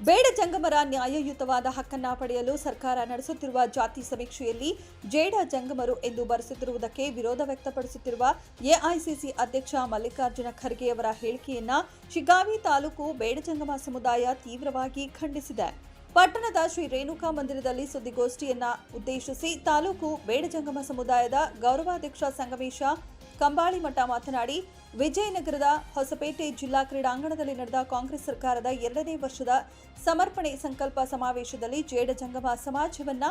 ಬೇಡ ಜಂಗಮರ ನ್ಯಾಯಯುತವಾದ ಹಕ್ಕನ್ನ ಪಡೆಯಲು ಸರ್ಕಾರ ನಡೆಸುತ್ತಿರುವ ಜಾತಿ ಸಮೀಕ್ಷೆಯಲ್ಲಿ ಜೇಡ ಜಂಗಮರು ಎಂದು ಬರೆಸುತ್ತಿರುವುದಕ್ಕೆ ವಿರೋಧ ವ್ಯಕ್ತಪಡಿಸುತ್ತಿರುವ ಎಐಸಿಸಿ ಅಧ್ಯಕ್ಷ ಮಲ್ಲಿಕಾರ್ಜುನ ಖರ್ಗೆಯವರ ಹೇಳಿಕೆಯನ್ನ ಶಿಗಾವಿ ತಾಲೂಕು ಬೇಡ ಜಂಗಮ ಸಮುದಾಯ ತೀವ್ರವಾಗಿ ಖಂಡಿಸಿದೆ. ಪಟ್ಟಣದ ಶ್ರೀ ರೇಣುಕಾ ಮಂದಿರದಲ್ಲಿ ಸುದ್ದಿಗೋಷ್ಠಿಯನ್ನ ಉದ್ದೇಶಿಸಿ ತಾಲೂಕು ಬೇಡಜಂಗಮ ಸಮುದಾಯದ ಗೌರವಾಧ್ಯಕ್ಷ ಸಂಗಮೇಶ ಕಂಬಾಳಿಮಠ ಮಾತನಾಡಿ, ವಿಜಯನಗರದ ಹೊಸಪೇಟೆ ಜಿಲ್ಲಾ ಕ್ರೀಡಾಂಗಣದಲ್ಲಿ ನಡೆದ ಕಾಂಗ್ರೆಸ್ ಸರ್ಕಾರದ ಎರಡನೇ ವರ್ಷದ ಸಮರ್ಪಣೆ ಸಂಕಲ್ಪ ಸಮಾವೇಶದಲ್ಲಿ ಜೇಡ ಜಂಗಮ ಸಮಾಜವನ್ನ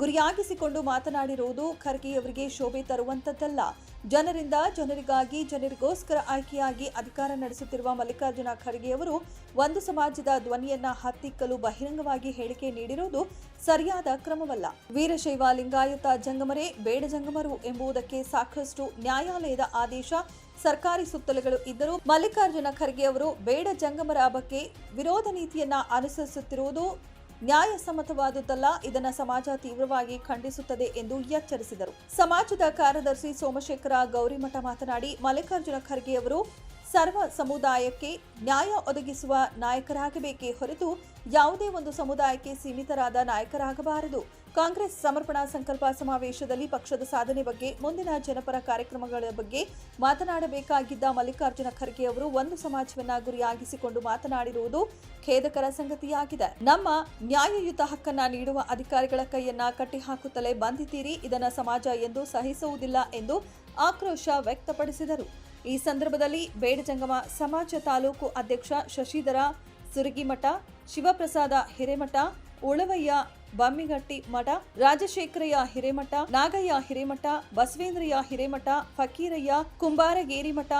ಗುರಿಯಾಗಿಸಿಕೊಂಡು ಮಾತನಾಡಿರುವುದು ಖರ್ಗೆಯವರಿಗೆ ಶೋಭೆ ತರುವಂತದ್ದಲ್ಲ ಜನರಿಂದ ಜನರಿಗಾಗಿ ಜನರಿಗೋಸ್ಕರ ಆಯ್ಕೆಯಾಗಿ ಅಧಿಕಾರ ನಡೆಸುತ್ತಿರುವ ಮಲ್ಲಿಕಾರ್ಜುನ ಖರ್ಗೆಯವರು ಒಂದು ಸಮಾಜದ ಧ್ವನಿಯನ್ನ ಹತ್ತಿಕ್ಕಲು ಬಹಿರಂಗವಾಗಿ ಹೇಳಿಕೆ ನೀಡಿರುವುದು ಸರಿಯಾದ ಕ್ರಮವಲ್ಲ. ವೀರಶೈವ ಲಿಂಗಾಯತ ಜಂಗಮರೇ ಬೇಡ ಜಂಗಮರು ಎಂಬುದಕ್ಕೆ ಸಾಕಷ್ಟು ನ್ಯಾಯಾಲಯದ ಆದೇಶ, ಸರ್ಕಾರಿ ಸುತ್ತೋಲೆಗಳು ಇದ್ದರೂ ಮಲ್ಲಿಕಾರ್ಜುನ ಖರ್ಗೆ ಅವರು ಬೇಡ ಜಂಗಮರ ಬಗ್ಗೆ ವಿರೋಧ ನೀತಿಯನ್ನ ಅನುಸರಿಸುತ್ತಿರುವುದು ನ್ಯಾಯಸಮ್ಮತವಾದುದಲ್ಲ ಇದನ್ನು ಸಮಾಜ ತೀವ್ರವಾಗಿ ಖಂಡಿಸುತ್ತದೆ ಎಂದು ಎಚ್ಚರಿಸಿದರು. ಸಮಾಜದ ಕಾರ್ಯದರ್ಶಿ ಸೋಮಶೇಖರ ಗೌರಿಮಠ ಮಾತನಾಡಿ, ಮಲ್ಲಿಕಾರ್ಜುನ ಖರ್ಗೆ ಅವರು ಸರ್ವ ಸಮುದಾಯಕ್ಕೆ ನ್ಯಾಯ ಒದಗಿಸುವ ನಾಯಕರಾಗಬೇಕೇ ಹೊರತು ಯಾವುದೇ ಒಂದು ಸಮುದಾಯಕ್ಕೆ ಸೀಮಿತರಾದ ನಾಯಕರಾಗಬಾರದು. ಕಾಂಗ್ರೆಸ್ ಸಮರ್ಪಣಾ ಸಂಕಲ್ಪ ಸಮಾವೇಶದಲ್ಲಿ ಪಕ್ಷದ ಸಾಧನೆ ಬಗ್ಗೆ, ಮುಂದಿನ ಜನಪರ ಕಾರ್ಯಕ್ರಮಗಳ ಬಗ್ಗೆ ಮಾತನಾಡಬೇಕಾಗಿದ್ದ ಮಲ್ಲಿಕಾರ್ಜುನ ಖರ್ಗೆ ಅವರು ಒಂದು ಸಮಾಜವನ್ನ ಗುರಿಯಾಗಿಸಿಕೊಂಡು ಮಾತನಾಡಿರುವುದು ಖೇದಕರ ಸಂಗತಿಯಾಗಿದೆ. ನಮ್ಮ ನ್ಯಾಯಯುತ ಹಕ್ಕನ್ನ ನೀಡುವ ಅಧಿಕಾರಿಗಳ ಕೈಯನ್ನ ಕಟ್ಟಿಹಾಕುತ್ತಲೇ ಬಂದಿದ್ದೀರಿ. ಇದನ್ನ ಸಮಾಜ ಎಂದು ಸಹಿಸುವುದಿಲ್ಲ ಎಂದು ಆಕ್ರೋಶ ವ್ಯಕ್ತಪಡಿಸಿದರು. ಈ ಸಂದರ್ಭದಲ್ಲಿ ಬೇಡಜಂಗಮ ಸಮಾಜ ತಾಲೂಕು ಅಧ್ಯಕ್ಷ ಶಶಿಧರ, ಸುರಗಿಮಠ, ಶಿವಪ್ರಸಾದ ಹಿರೇಮಠ, ಉಳವಯ್ಯ ಬಮ್ಮಿಗಟ್ಟಿ ಮಠ, ರಾಜಶೇಖರಯ್ಯ ಹಿರೇಮಠ, ನಾಗಯ್ಯ ಹಿರೇಮಠ, ಬಸವೇಂದ್ರಯ್ಯ ಹಿರೇಮಠ, ಫಕೀರಯ್ಯ ಕುಂಬಾರಗೇರಿ ಮಠ,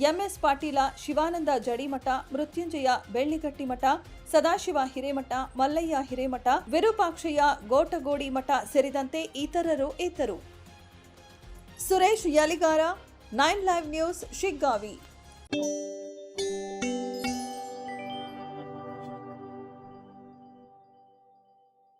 ಎಂಎಸ್ ಪಾಟೀಲ ಶಿವಾನಂದ ಜಡಿಮಠ ಮೃತ್ಯುಂಜಯ ಬೆಳ್ಳಿಗಟ್ಟಿ ಮಠ, ಸದಾಶಿವ ಹಿರೇಮಠ, ಮಲ್ಲಯ್ಯ ಹಿರೇಮಠ, ವಿರೂಪಾಕ್ಷಯ್ಯ ಗೋಟಗೋಡಿ ಮಠ ಸೇರಿದಂತೆ ಇತರರು ಇದ್ದರು. Suresh Yaligar nine live news Shiggavi